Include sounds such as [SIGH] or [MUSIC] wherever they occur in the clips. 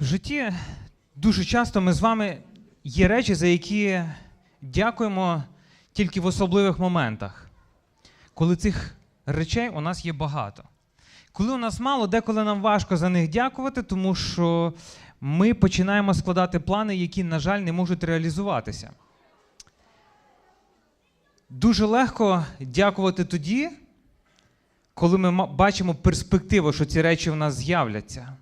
В житті дуже часто ми з вами є речі, за які дякуємо тільки в особливих моментах, коли цих речей у нас є багато. Коли у нас мало, деколи нам важко за них дякувати, тому що ми починаємо складати плани, які, на жаль, не можуть реалізуватися. Дуже легко дякувати тоді, коли ми бачимо перспективу, що ці речі в нас з'являться.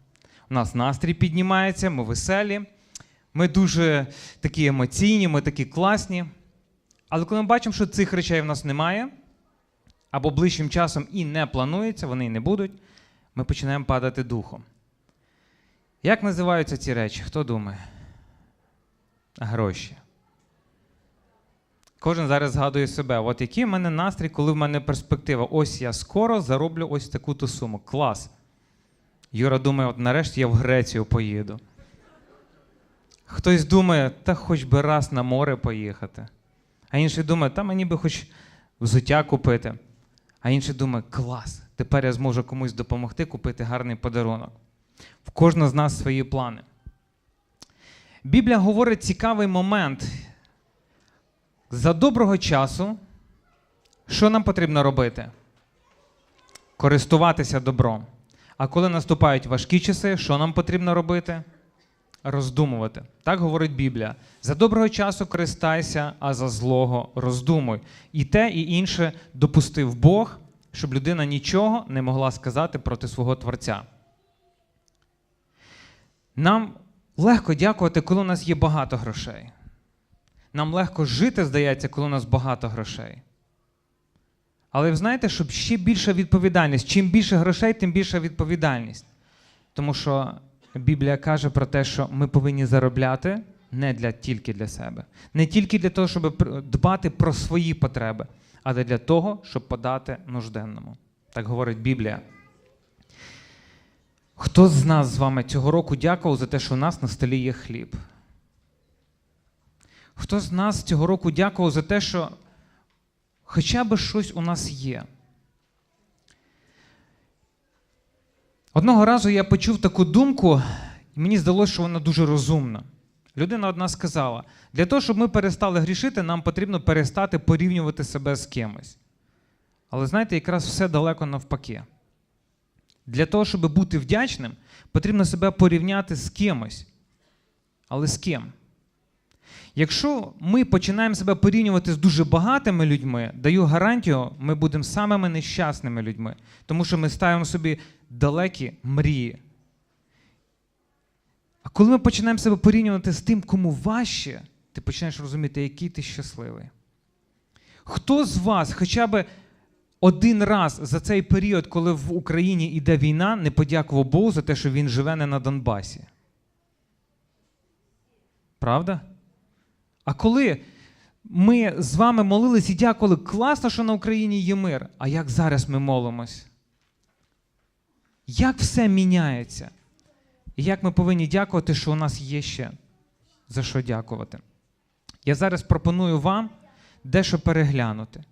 У нас настрій піднімається, ми веселі, ми дуже такі емоційні, ми такі класні. Але коли ми бачимо, що цих речей в нас немає, або ближчим часом і не планується, вони і не будуть, ми починаємо падати духом. Як називаються ці речі? Хто думає? Гроші. Кожен зараз згадує себе, от який в мене настрій, коли в мене перспектива. Ось я скоро зароблю ось таку-то суму. Клас. Юра думає, от нарешті я в Грецію поїду. Хтось думає, та хоч би раз на море поїхати. А інший думає, та мені би хоч взуття купити. А інший думає, клас, тепер я зможу комусь допомогти купити гарний подарунок. В кожного з нас свої плани. Біблія говорить цікавий момент. За доброго часу, що нам потрібно робити? Користуватися добром. А коли наступають важкі часи, що нам потрібно робити? Роздумувати. Так говорить Біблія. За доброго часу користайся, а за злого роздумуй. І те, і інше допустив Бог, щоб людина нічого не могла сказати проти свого Творця. Нам легко дякувати, коли у нас є багато грошей. Нам легко жити, здається, коли у нас багато грошей. Але ви знаєте, щоб ще більша відповідальність. Чим більше грошей, тим більша відповідальність. Тому що Біблія каже про те, що ми повинні заробляти не для, тільки для себе. Не тільки для того, щоб дбати про свої потреби, але для того, щоб подати нужденному. Так говорить Біблія. Хто з нас з вами цього року дякував за те, що у нас на столі є хліб? Хто з нас цього року дякував за те, що хоча б щось у нас є? Одного разу я почув таку думку, і мені здалося, що вона дуже розумна. Людина одна сказала: для того, щоб ми перестали грішити, нам потрібно перестати порівнювати себе з кимось. Але знаєте, якраз все далеко навпаки. Для того, щоб бути вдячним, потрібно себе порівняти з кимось. Але з ким? Якщо ми починаємо себе порівнювати з дуже багатими людьми, даю гарантію, ми будемо самими нещасними людьми, тому що ми ставимо собі далекі мрії. А коли ми починаємо себе порівнювати з тим, кому важче, ти починаєш розуміти, який ти щасливий. Хто з вас хоча б один раз за цей період, коли в Україні йде війна, не подякував Богу за те, що він живе не на Донбасі? Правда? А коли ми з вами молились і дякували, класно, що на Україні є мир, а як зараз ми молимось? Як все міняється? І як ми повинні дякувати, що у нас є ще за що дякувати? Я зараз пропоную вам дещо переглянути.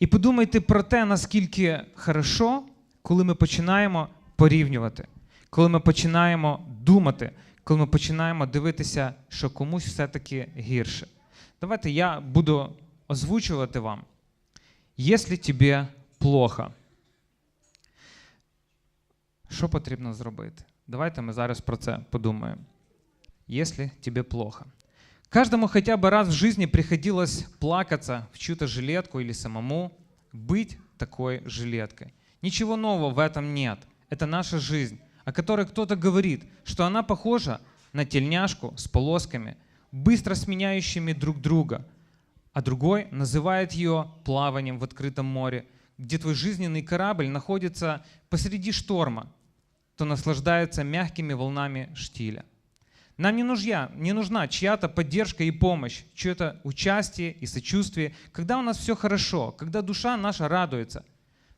І подумайте про те, наскільки хорошо, коли ми починаємо порівнювати, коли ми починаємо думати, коли ми починаємо дивитися, що комусь все-таки гірше. Давайте я буду озвучувати вам. Якщо тобі плохо, що потрібно зробити? Давайте ми зараз про це подумаємо. Если тебе плохо. Каждому хотя бы раз в жизни приходилось плакаться в чью-то жилетку или самому быть такой жилеткой. Ничего нового в этом нет. Это наша жизнь, о которой кто-то говорит, что она похожа на тельняшку с полосками, быстро сменяющими друг друга, а другой называет ее плаванием в открытом море, где твой жизненный корабль находится посреди шторма, то наслаждается мягкими волнами штиля. Нам не нужна, не нужна чья-то поддержка и помощь, чье-то участие и сочувствие, когда у нас все хорошо, когда душа наша радуется.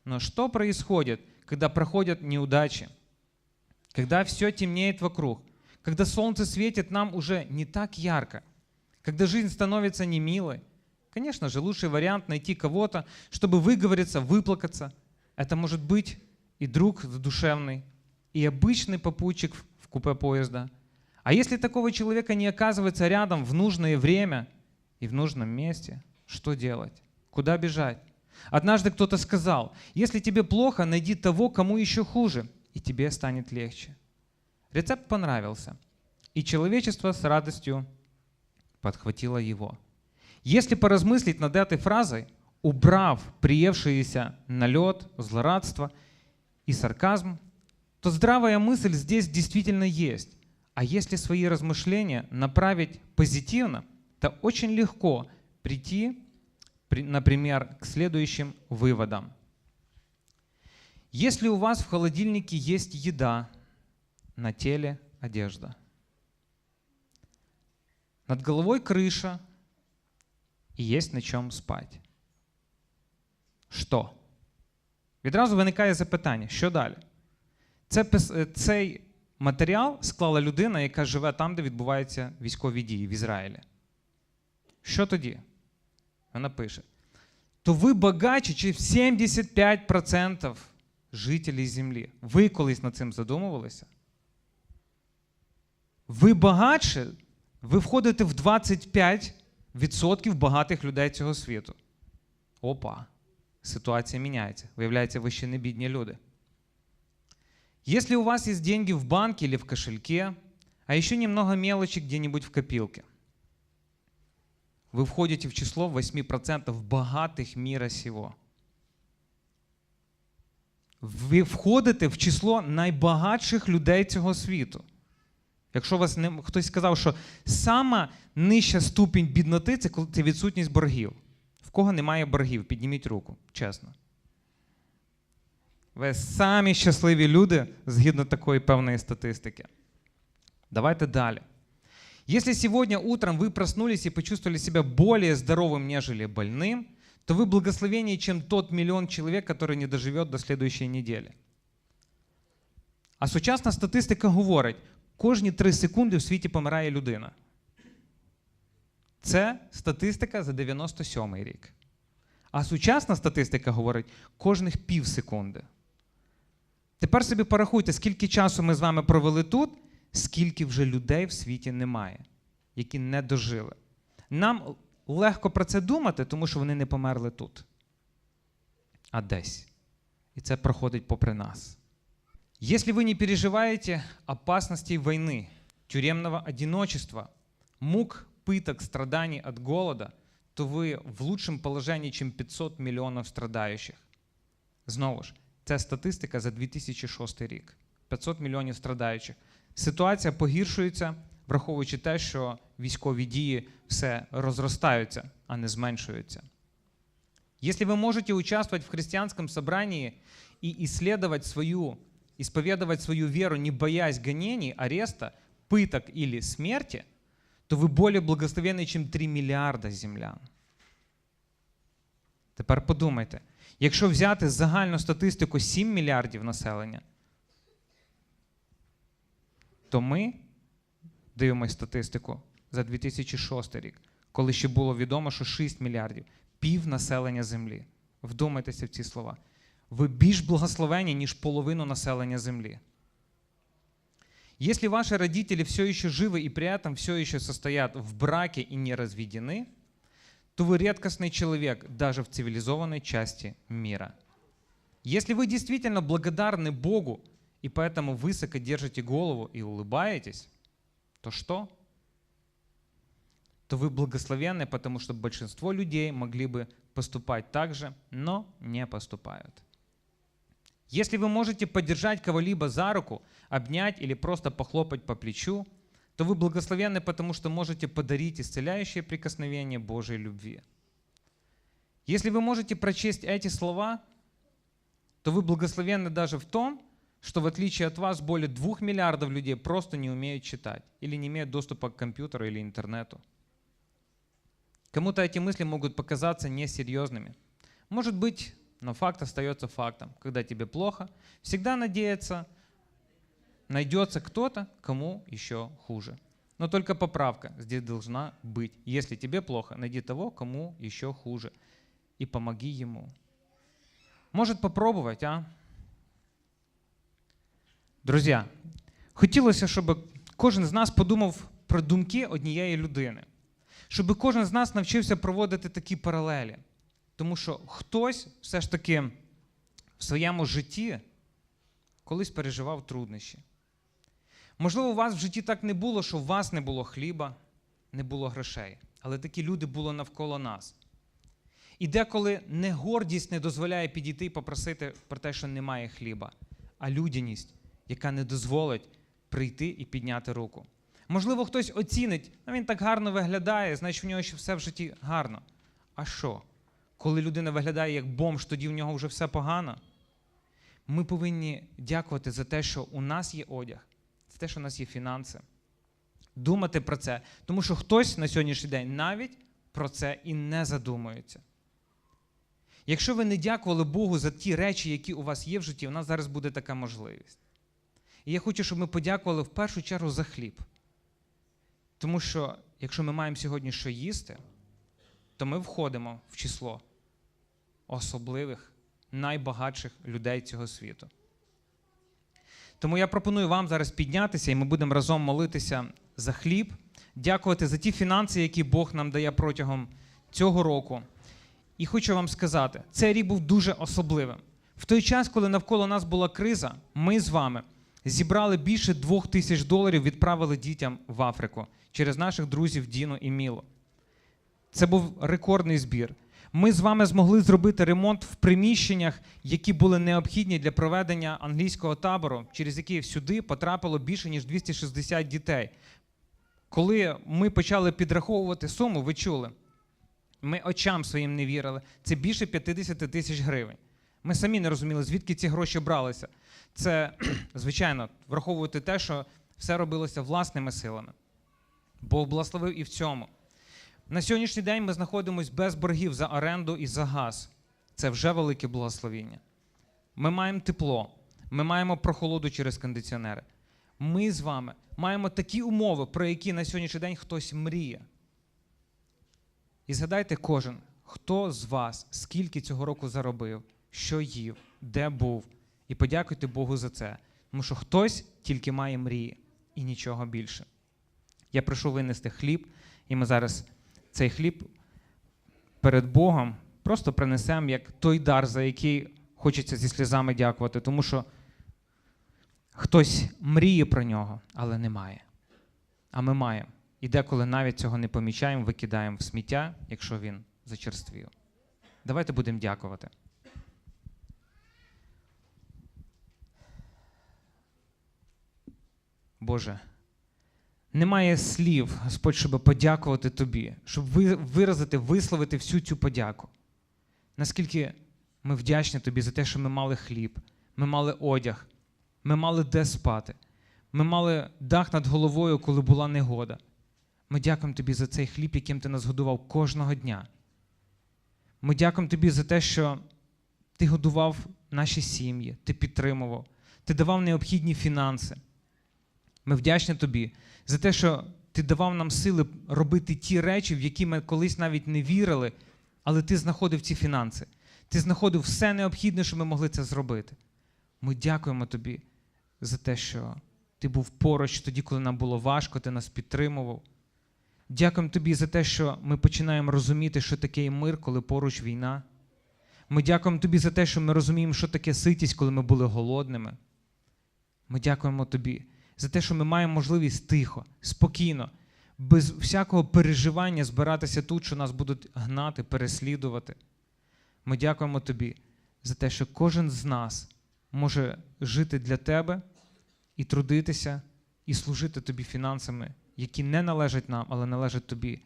Но что происходит, когда проходят неудачи? Когда все темнеет вокруг? Когда солнце светит нам уже не так ярко? Когда жизнь становится немилой? Конечно же, лучший вариант найти кого-то, чтобы выговориться, выплакаться. Это может быть и друг душевный, и обычный попутчик в купе поезда – А если такого человека не оказывается рядом в нужное время и в нужном месте, что делать? Куда бежать? Однажды кто-то сказал, если тебе плохо, найди того, кому еще хуже, и тебе станет легче. Рецепт понравился, и человечество с радостью подхватило его. Если поразмыслить над этой фразой, убрав приевшиеся налет, злорадство и сарказм, то здравая мысль здесь действительно есть. А если свои размышления направить позитивно, то очень легко прийти, например, к следующим выводам. Если у вас в холодильнике есть еда, на теле одежда, над головой крыша і є на чому спати. Що? Відразу виникає запитання, що далі? Це, Цей матеріал склала людина, яка живе там, де відбуваються військові дії в Ізраїлі. Що тоді? Вона пише: то ви багачі, чи 75% жителів землі. Ви колись над цим задумувалися? Ви багатше, ви входите в 25% багатих людей цього світу. Опа, ситуація міняється. Виявляється, ви ще не бідні люди. Если у вас есть деньги в банке или в кошельке, а еще немного мелочи где-нибудь в копилке, вы входите в число 8% богатых мира сего. Ви входите в число найбагатших людей цього світу. Якщо вас не, хтось сказав, що сама нижча ступінь бідноти це, це відсутність боргів. В кого немає боргів, підніміть руку, чесно. Ви самі щасливі люди згідно такої певної статистики. Давайте далі. Если сегодня утром вы проснулись и почувствовали себя более здоровым, нежели больным, то вы благословеннее, чем тот миллион человек, который не доживет до следующей недели. А сучасна статистика говорить, кожні 3 секунди в світі помирає людина. Це статистика за 97 рік. А сучасна статистика говорить кожних пів секунди. Тепер собі порахуйте, скільки часу ми з вами провели тут, скільки вже людей в світі немає, які не дожили. Нам легко про це думати, тому що вони не померли тут, а десь. І це проходить попри нас. Если вы не переживаете опасностей войны, тюремного одиночества, мук, пыток, страданий от голода, то вы в лучшем положении, чем 500 миллионов страдающих. Знову ж, це статистика за 2006 рік. 500 мільйонів страдаючих. Ситуація погіршується, враховуючи те, що військові дії все розростаються, а не зменшуються. Если вы можете участвовать в христианском собрании и исследовать свою, исповедовать свою веру, не боясь гонений, ареста, пыток или смерти, то вы более благословенны, чем 3 мільярда землян. Тепер подумайте, Якщо взяти загальну статистику 7 мільярдів населення, то ми дивимося статистику за 2006 рік, коли ще було відомо, що 6 мільярдів пів населення землі. Вдумайтеся в ці слова. Ви більш благословені, ніж половину населення землі. Если ваши родители все еще живы и при этом все еще состоят в браке и не разведены, то вы редкостный человек даже в цивилизованной части мира. Если вы действительно благодарны Богу и поэтому высоко держите голову и улыбаетесь, то что? То вы благословенны, потому что большинство людей могли бы поступать так же, но не поступают. Если вы можете поддержать кого-либо за руку, обнять или просто похлопать по плечу – то вы благословенны, потому что можете подарить исцеляющее прикосновение Божьей любви. Если вы можете прочесть эти слова, то вы благословенны даже в том, что в отличие от вас более двух миллиардов людей просто не умеют читать или не имеют доступа к компьютеру или интернету. Кому-то эти мысли могут показаться несерьезными. Может быть, но факт остается фактом. Когда тебе плохо, всегда надеяться – найдется кто-то, кому еще хуже. Но только поправка здесь должна быть. Если тебе плохо, найди того, кому еще хуже. И помоги ему. Может попробовать, а? Друзья, хотілося, щоб кожен з нас подумав про думки однієї людини, щоб кожен з нас навчився проводити такі паралелі. Тому що хтось все ж таки в своєму житті колись переживав труднощі. Можливо, у вас в житті так не було, що у вас не було хліба, не було грошей, але такі люди були навколо нас. І деколи не гордість не дозволяє підійти і попросити про те, що немає хліба, а людяність, яка не дозволить прийти і підняти руку. Можливо, хтось оцінить, а він так гарно виглядає, значить в нього ще все в житті гарно. А що? Коли людина виглядає як бомж, тоді в нього вже все погано. Ми повинні дякувати за те, що у нас є одяг, за те, що у нас є фінанси. Думати про це, тому що хтось на сьогоднішній день навіть про це і не задумується. Якщо ви не дякували Богу за ті речі, які у вас є в житті, у нас зараз буде така можливість. І я хочу, щоб ми подякували в першу чергу за хліб. Тому що, якщо ми маємо сьогодні що їсти, то ми входимо в число особливих, найбагатших людей цього світу. Тому я пропоную вам зараз піднятися, і ми будемо разом молитися за хліб, дякувати за ті фінанси, які Бог нам дає протягом цього року. І хочу вам сказати, цей рік був дуже особливим. В той час, коли навколо нас була криза, ми з вами зібрали більше двох тисяч доларів, відправили дітям в Африку через наших друзів Діну і Міло. Це був рекордний збір. Ми з вами змогли зробити ремонт в приміщеннях, які були необхідні для проведення англійського табору, через який сюди потрапило більше ніж 260 дітей. Коли ми почали підраховувати суму, ви чули, ми очам своїм не вірили. Це більше 50 тисяч гривень. Ми самі не розуміли, звідки ці гроші бралися. Це, [CLEARS THROAT] звичайно, враховувати те, що все робилося власними силами. Бог благословив і в цьому. На сьогоднішній день ми знаходимося без боргів за оренду і за газ. Це вже велике благословіння. Ми маємо тепло, ми маємо прохолоду через кондиціонери. Ми з вами маємо такі умови, про які на сьогоднішній день хтось мріє. І згадайте кожен, хто з вас скільки цього року заробив, що їв, де був, і подякуйте Богу за це. Тому що хтось тільки має мрії і нічого більше. Я прошу винести хліб, і ми зараз цей хліб перед Богом просто принесемо як той дар, за який хочеться зі сльозами дякувати, тому що хтось мріє про нього, але не має. А ми маємо. І деколи навіть цього не помічаємо, викидаємо в сміття, якщо він зачерствів. Давайте будемо дякувати. Боже, немає слів, Господь, щоб подякувати Тобі, щоб виразити, висловити всю цю подяку. Наскільки ми вдячні Тобі за те, що ми мали хліб, ми мали одяг, ми мали де спати, ми мали дах над головою, коли була негода. Ми дякуємо Тобі за цей хліб, яким Ти нас годував кожного дня. Ми дякуємо Тобі за те, що Ти годував наші сім'ї, Ти підтримував, Ти давав необхідні фінанси. Ми вдячні Тобі за те, що Ти давав нам сили робити ті речі, в які ми колись навіть не вірили, але Ти знаходив ці фінанси. Ти знаходив все необхідне, щоб ми могли це зробити. Ми дякуємо Тобі за те, що Ти був поруч тоді, коли нам було важко, ти нас підтримував. Дякуємо тобі за те, що ми починаємо розуміти, що таке мир, коли поруч війна. Ми дякуємо тобі за те, що ми розуміємо, що таке ситість, коли ми були голодними. Ми дякуємо тобі за те, що ми маємо можливість тихо, спокійно, без всякого переживання збиратися тут, що нас будуть гнати, переслідувати. Ми дякуємо тобі за те, що кожен з нас може жити для тебе і трудитися, і служити тобі фінансами, які не належать нам, але належать тобі.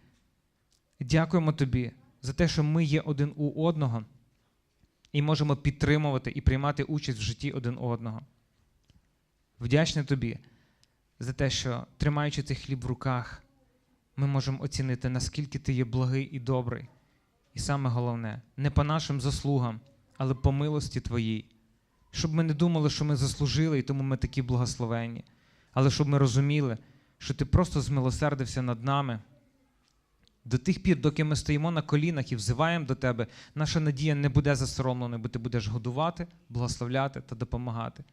Дякуємо тобі за те, що ми є один у одного і можемо підтримувати і приймати участь в житті один одного. Вдячний тобі за те, що, тримаючи цей хліб в руках, ми можемо оцінити, наскільки ти є благий і добрий. І саме головне, не по нашим заслугам, але по милості Твоїй. Щоб ми не думали, що ми заслужили, і тому ми такі благословенні. Але щоб ми розуміли, що ти просто змилосердився над нами. До тих пір, доки ми стоїмо на колінах і взиваємо до тебе, наша надія не буде засоромленою, бо ти будеш годувати, благословляти та допомагати.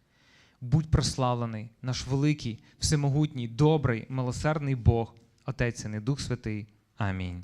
Будь прославлений, наш великий, всемогутній, добрий, милосердний Бог, Отець і Дух Святий. Амінь.